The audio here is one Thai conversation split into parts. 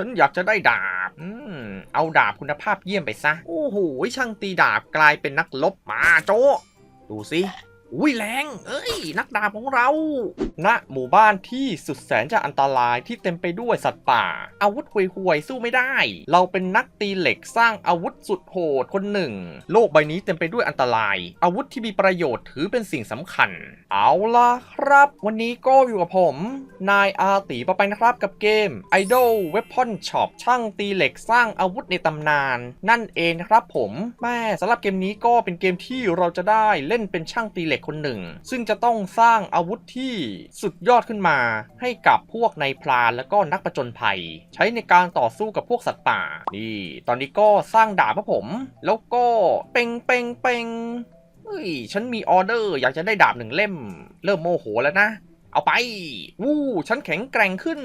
ฉันอยากจะได้ดาบ อืม เอาดาบคุณภาพเยี่ยมไปซะ โอ้โห ช่างตีดาบกลายเป็นนักลบมาโจ ดูสิ อุ้ยแรง เอ้ย นักดาบของเรา ณ หมู่บ้านที่สุดแสนจะอันตรายที่เต็มไปด้วยสัตว์ป่า อาวุธห่วยๆสู้ไม่ได้ เราเป็นนักตีเหล็กสร้างอาวุธสุดโหดคนหนึ่ง โลกใบนี้เต็มไปด้วยอันตราย อาวุธที่มีประโยชน์ถือเป็นสิ่งสำคัญ เอาล่ะครับ วันนี้ก็อยู่กับผม นายอาตีปะไปนะครับกับเกม Idol Weapon Shop ช่างตีเหล็กสร้างอาวุธในตำนาน นั่นเองนะครับผมแม่สำหรับเกมนี้ก็เป็นเกมที่เราจะได้เล่นเป็นช่างตีเหล็กคนหนึ่ง ซึ่งจะต้องสร้างอาวุธที่สุดยอดขึ้นมา ให้กับพวกในายพรานแล้วก็นักประจนภัย ใช้ในการต่อสู้กับพวกสัตว์ป่า นี่ ตอนนี้ก็สร้างดาบครับผม แล้วก็เป่งเป่งเป่งเฮ้ยฉันมีออเดอร์อยากจะได้ดาบหนึ่งเล่ม เริ่มโมโหแล้วนะเอาไป วู้ ฉันแข็งแกร่งขึ้น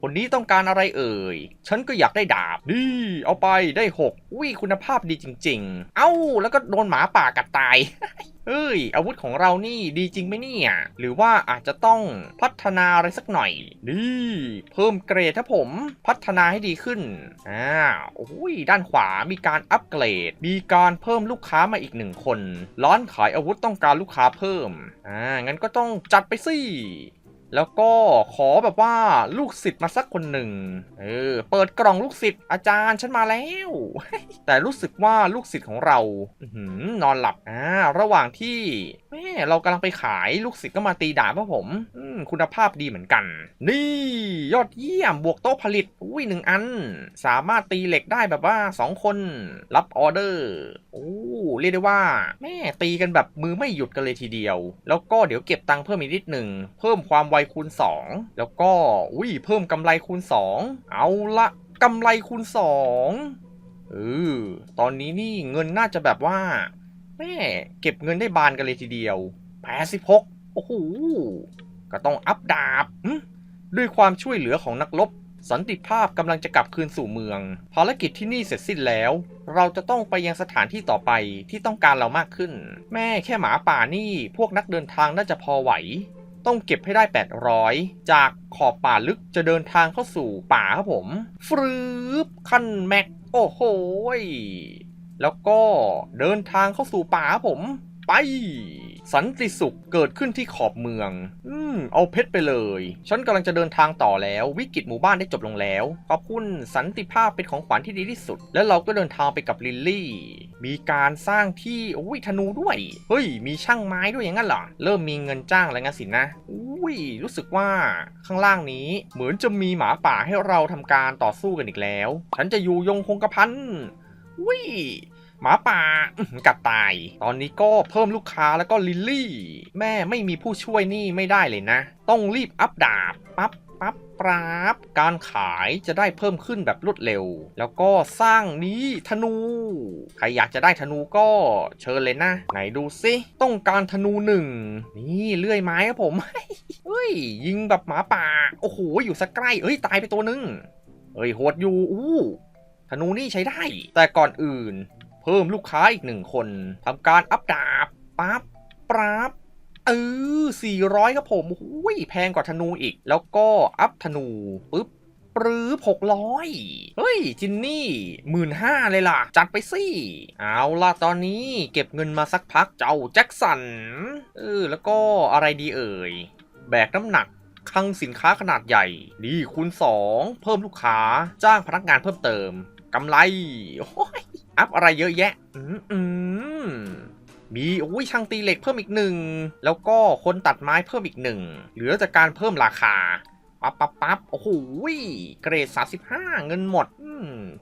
คนนี้ต้องการอะไรเอ่ย ฉันก็อยากได้ดาบดีเอาไปได้หกอุ้ยคุณภาพดีจริง ๆ เอ้า แล้วก็โดนหมาป่ากัดตาย เฮ้ย อาวุธของเรานี่ดีจริงไหมเนี่ย หรือว่าอาจจะต้องพัฒนาอะไรสักหน่อยนี่เพิ่มเกรดถ้าผมพัฒนาให้ดีขึ้นอ่าโอ้ยด้านขวามีการอัปเกรด มีการเพิ่มลูกค้ามาอีกหนึ่งคน ร้านขายอาวุธต้องการลูกค้าเพิ่มอ่างั้นก็ต้องจัดไปสิ แล้วก็ขอแบบว่าลูกศิษย์มาสักคนหนึ่ง เออ เปิดกล่องลูกศิษย์อาจารย์ฉันมาแล้ว แต่รู้สึกว่าลูกศิษย์ของเราอื้อหืนอนหลับ อ่า ระหว่างที่แม่เรากำลังไปขายลูกศิษย์ก็มาตีดาบพวกผมอืมคุณภาพดีเหมือนกัน นี่ ยอดเยี่ยมบวกโต๊ะผลิต อุ้ยหนึ่งอัน สามารถตีเหล็กได้แบบว่า 2 คน รับออเดอร์โอ้เรียกได้ว่า แม่ตีกันแบบมือไม่หยุดกันเลยทีเดียว แล้วก็เดี๋ยวเก็บตังค์เพิ่มอีกนิดหนึ่งเพิ่มความไวคูณ 2 แล้วก็อุ้ยเพิ่มกำไรคูณ 2 เอาละกำไรคูณ 2เออตอนนี้นี่เงินน่าจะแบบว่าแม่เก็บเงินได้บานกันเลยทีเดียว86โอ้โหก็ต้องอัพดาบด้วยความช่วยเหลือของนักรบสันติภาพกำลังจะกลับคืนสู่เมือง ภารกิจที่นี่เสร็จสิ้นแล้ว เราจะต้องไปยังสถานที่ต่อไปที่ต้องการเรามากขึ้น แม่แค่หมาป่านี่พวกนักเดินทางน่าจะพอไหว ต้องเก็บให้ได้ 800 จากขอบป่าลึกจะเดินทางเข้าสู่ป่าครับผม ฟรืบขั้นแม็ก โอ้โหยแล้วก็เดินทางเข้าสู่ป่าครับผมไปสันติสุขเกิดขึ้นที่ขอบเมือง อืม เอาเพชรไปเลย ฉันกำลังจะเดินทางต่อแล้ว วิกฤตหมู่บ้านได้จบลงแล้ว ขอบคุณสันติภาพเป็นของขวัญที่ดีที่สุด แล้วเราก็เดินทางไปกับลิลลี่ มีการสร้างที่โอ้ยธนูด้วย เฮ้ย มีช่างไม้ด้วยอย่างนั้นเหรอ เริ่มมีเงินจ้างแล้วงั้นสินะอุ้ย รู้สึกว่าข้างล่างนี้เหมือนจะมีหมาป่าให้เราทำการต่อสู้กันอีกแล้ว ฉันจะอยู่ยงคงกระพันอุ้ยหมาป่ากัดตาย ตอนนี้ก็เพิ่มลูกค้าแล้วก็ลิลลี่ แม่ไม่มีผู้ช่วยนี่ไม่ได้เลยนะ ต้องรีบอัพดาบปั๊บ ปั๊บปราบการขายจะได้เพิ่มขึ้นแบบรวดเร็ว แล้วก็สร้างนี้ธนู ใครอยากจะได้ธนูก็เชิญเลยนะ ไหนดูซิต้องการธนูหนึ่งนี่เลื่อยไม้ครับผมเฮ้ยยิงแบบหมาป่า โอ้โหอยู่สักใกล้เอ้ยตายไปตัวหนึงเอ้ยโหดอยู่อู้ธนูนี่ใช้ได้ แต่ก่อนอื่น เพิ่มลูกค้าอีกหนึ่งคนทำการอัพดาบปั๊บปราบ เออ400 ครับผมหุยแพงกว่าธนูอีก แล้วก็อัพธนูปึ๊บปรือหกร้อยเฮ้ย จินนี่หมื่นห้าเลยล่ะ จัดไปสิ เอาล่ะ ตอนนี้เก็บเงินมาสักพักเจ้าแจ็คสัน เออ แล้วก็อะไรดีเอ่ย แบกน้ำหนักคลังสินค้าขนาดใหญ่ ดีคูณ2 เพิ่มลูกค้า จ้างพนักงานเพิ่มเติม กำไร โอ้ย อัพอะไรเยอะแยะ อืม มีโอ้ยช่างตีเหล็กเพิ่มอีกหนึ่งแล้วก็คนตัดไม้เพิ่มอีกหนึ่งเหลือจากการเพิ่มราคาปั๊บปั๊บปั๊บโอ้โหเกรด35เงินหมด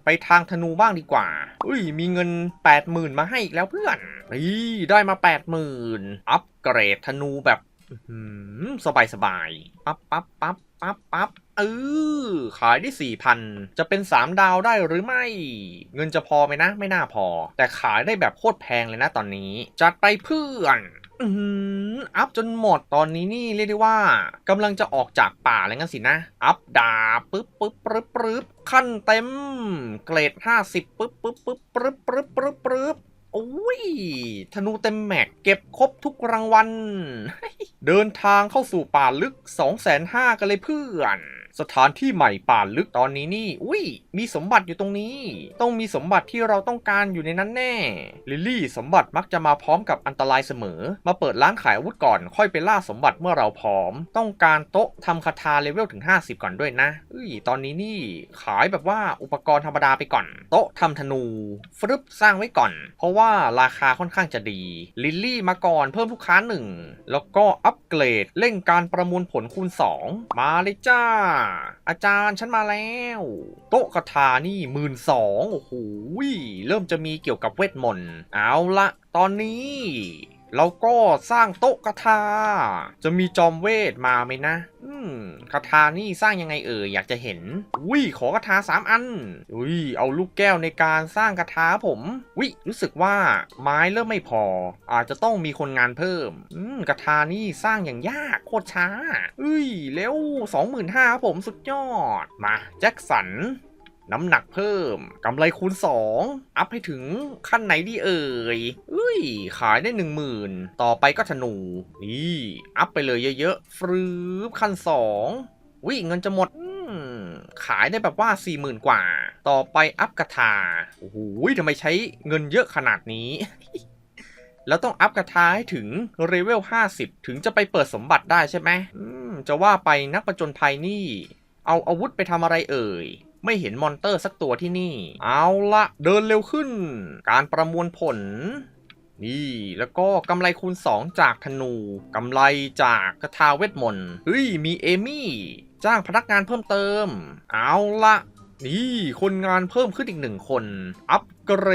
ไปทางธนูบ้างดีกว่าอุ้ยมีเงิน80,000มาให้อีกแล้วเพื่อนนี่ได้มา80,000อัปเกรดธนูแบบ สบายสบายปั๊บปั๊บปั๊บปั๊บปั๊บเออขายได้สี่พันจะเป็น3ดาวได้หรือไม่ เงินจะพอไหมนะ ไม่น่าพอ แต่ขายได้แบบโคตรแพงเลยนะตอนนี้ จัดไปเพื่อนอืมอัพจนหมดตอนนี้นี่เรียกได้ว่ากำลังจะออกจากป่าแล้วงั้นสินะ อัพดาปึ๊บปึ๊บปึ๊บปึ๊บขั้นเต็ม เกรด50ปึ๊บปึ๊บปึ๊บปึ๊บปึ๊บปึ๊บปึ๊บ โอ้ย ธนูเต็มแม็กเก็บครบทุกรางวัล เดินทางเข้าสู่ป่าลึก 2 5 0 0 0กันเลยเพื่อน สถานที่ใหม่ป่าลึกตอนนี้นี่ อุ้ย มีสมบัติอยู่ตรงนี้ ต้องมีสมบัติที่เราต้องการอยู่ในนั้นแน่ ลิลลี่สมบัติมักจะมาพร้อมกับอันตรายเสมอ มาเปิดร้านขายอาวุธก่อน ค่อยไปล่าสมบัติเมื่อเราพร้อม ต้องการโต๊ะทำคาถาเลเวลถึง 50 ก่อนด้วยนะอุ้ย ตอนนี้นี่ขายแบบว่าอุปกรณ์ธรรมดาไปก่อน โต๊ะทำธนูฟรึบสร้างไว้ก่อน เพราะว่าราคาค่อนข้างจะดี ลิลลี่มาก่อนเพิ่มลูกค้าหนึ่งแล้วก็อัปเกรดเร่งการประมวลผลคูณ 2 มาเลยจ้าอาจารย์ฉันมาแล้ว โต๊ะคาถานี่หมื่นสองโอ้โหเริ่มจะมีเกี่ยวกับเวทมนต์เอาละตอนนี้เราก็สร้างโต๊ะคาถาจะมีจอมเวทมาไหมนะ อื คาถานี่สร้างยังไงเอ่ยอยากจะเห็น อุ้ยขอคาถาสามอัน อุ้ยเอาลูกแก้วในการสร้างคาถาผมวิรู้สึกว่าไม้เริ่มไม่พอ อาจจะต้องมีคนงานเพิ่มอืมคาถานี่สร้างอย่างยากโคตรช้าอุ้ยเร็วสองหมื่นห้าผมสุดยอดมาแจ็คสัน น้ำหนักเพิ่มกำไรคูณ 2 อัพให้ถึงขั้นไหนดีเอ่ยเอ้ย ขายได้ 10,000 ต่อไปก็ธนู นี่ อัพไปเลยเยอะๆฟรืบขั้น 2วิเงินจะหมดขายได้แบบว่า 40,000 กว่า ต่อไปอัพกระทา โอ้โหทำไมใช้เงินเยอะขนาดนี้ แล้วต้องอัพกระทาให้ถึงเลเวล 50 ถึงจะไปเปิดสมบัติได้ใช่ไหมมจะว่าไปนักประจนภัยนี่ เอาอาวุธไปทำอะไรเอ่ย ไม่เห็นมอนเตอร์สักตัวที่นี่ เอาละเดินเร็วขึ้น การประมวลผล นี่ แล้วก็กำไรคูณ 2 จากธนูกำไรจากกระทาเวทมนต์เฮ้ย มีเอมี่ จ้างพนักงานเพิ่มเติม เอาละนี่ คนงานเพิ่มขึ้นอีกหนึ่งคน อัปเกร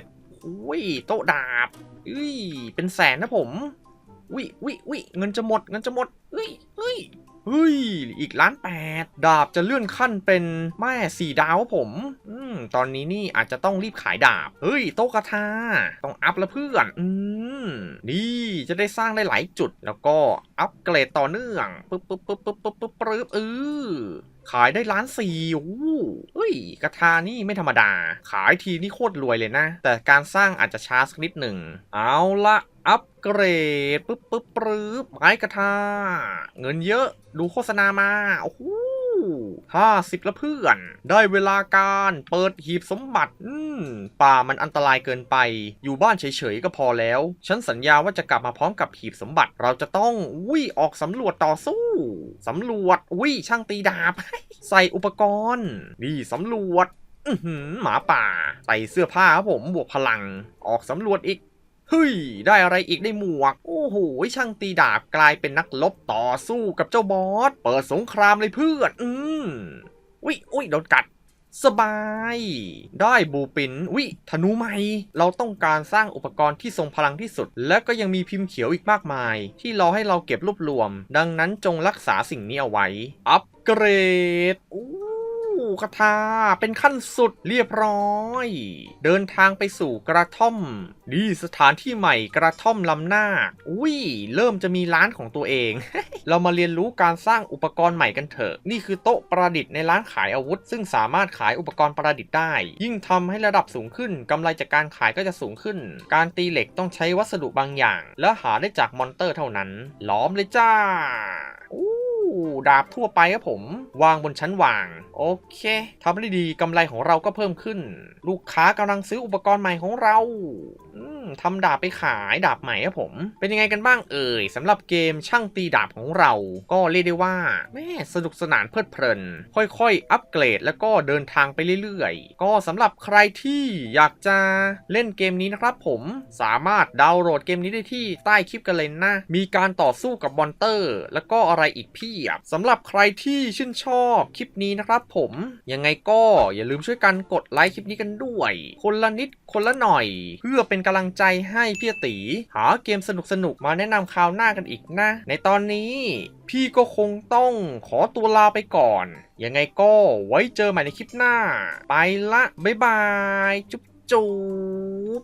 ดอุ้ยโต๊ะดาบอุ้ยเป็นแสนนะผมวิวิวิเงินจะหมด เงินจะหมดเฮ้ยเฮ้ย เฮ้ย อีกล้านแปดดาบจะเลื่อนขั้นเป็นแม่สี่ดาวผม อืม ตอนนี้นี่อาจจะต้องรีบขายดาบ เฮ้ย โต๊ะกระทา ต้องอัพล้วเพื่อน อืม นี่จะได้สร้างได้หลายจุด แล้วก็อัพเกรดต่อเนื่อง ปึ๊บปึ๊บปึ๊บปึ๊บปึ๊บปึ๊บปึ๊บเออขายได้ล้านสี่โอ้เฮ้ย กระทานี่ไม่ธรรมดา ขายทีนี่โคตรรวยเลยนะ แต่การสร้างอาจจะช้าสักนิดหนึ่ง เอาละ อัปเกรดปึ๊บปึ๊บปึ๊บไม้กระทา เงินเยอะดูโฆษณามาโอ้โหห้าสิบละเพื่อน ได้เวลาการเปิดหีบสมบัติ อืม ป่ามันอันตรายเกินไป อยู่บ้านเฉยๆก็พอแล้ว ฉันสัญญาว่าจะกลับมาพร้อมกับหีบสมบัติ เราจะต้องวิ่ออกสำรวจต่อสู้ สำรวจวิ่ช่างตีดาบ ใส่อุปกรณ์นี่สำรวจหมาป่า ใส่เสื้อผ้าครับผมบวกพลัง ออกสำรวจอีก เฮ้ย ได้อะไรอีกได้หมวก โอ้โห ช่างตีดาบกลายเป็นนักลบต่อสู้กับเจ้าบอส เปิดสงครามเลยเพื่อน อืมวิอุ้ยโดนกัด สบาย ได้บูปินวิธนูใหม่ เราต้องการสร้างอุปกรณ์ที่ทรงพลังที่สุด และก็ยังมีพิมพ์เขียวอีกมากมาย ที่รอให้เราเก็บรวบรวม ดังนั้นจงรักษาสิ่งนี้เอาไว้ อัปเกรดอู้ คาถาเป็นขั้นสุดเรียบร้อย เดินทางไปสู่กระท่อมดีสถานที่ใหม่กระท่อมลำหน้าคอุ้ย เริ่มจะมีร้านของตัวเอง เรามาเรียนรู้การสร้างอุปกรณ์ใหม่กันเถอะ นี่คือโต๊ะประดิษฐ์ในร้านขายอาวุธ ซึ่งสามารถขายอุปกรณ์ประดิษฐ์ได้ ยิ่งทำให้ระดับสูงขึ้นกำไรจากการขายก็จะสูงขึ้น การตีเหล็กต้องใช้วัสดุบางอย่าง และหาได้จากมอนเตอร์เท่านั้น ล้อมเลยจ้า ดาบทั่วไปครับผม วางบนชั้นวาง โอเคทำได้ดีกำไรของเราก็เพิ่มขึ้น ลูกค้ากำลังซื้ออุปกรณ์ใหม่ของเราอืม ทำดาบไปขายดาบใหม่ครับผม เป็นยังไงกันบ้างเอ่ยสำหรับเกมช่างตีดาบของเรา ก็เรียกได้ว่าแม่สนุกสนานเพลิดเพลิน ค่อยๆ อัปเกรดแล้วก็เดินทางไปเรื่อยๆ ก็สำหรับใครที่อยากจะเล่นเกมนี้นะครับผมสามารถดาวน์โหลดเกมนี้ได้ที่ใต้คลิปกันเลยนะ มีการต่อสู้กับมอนเตอร์ แล้วก็อะไรอีกเพียบสำหรับใครที่ชื่นชอบคลิปนี้นะครับผมยังไงก็อย่าลืมช่วยกันกดไลค์คลิปนี้กันด้วย คนละนิดคนละหน่อย เพื่อเป็นกำลังใจให้พี่ตี หาเกมสนุกๆมาแนะนำคราวหน้ากันอีกนะ ในตอนนี้พี่ก็คงต้องขอตัวลาไปก่อน ยังไงก็ไว้เจอใหม่ในคลิปหน้า ไปละ บ๊ายบาย จุ๊บจุ๊บ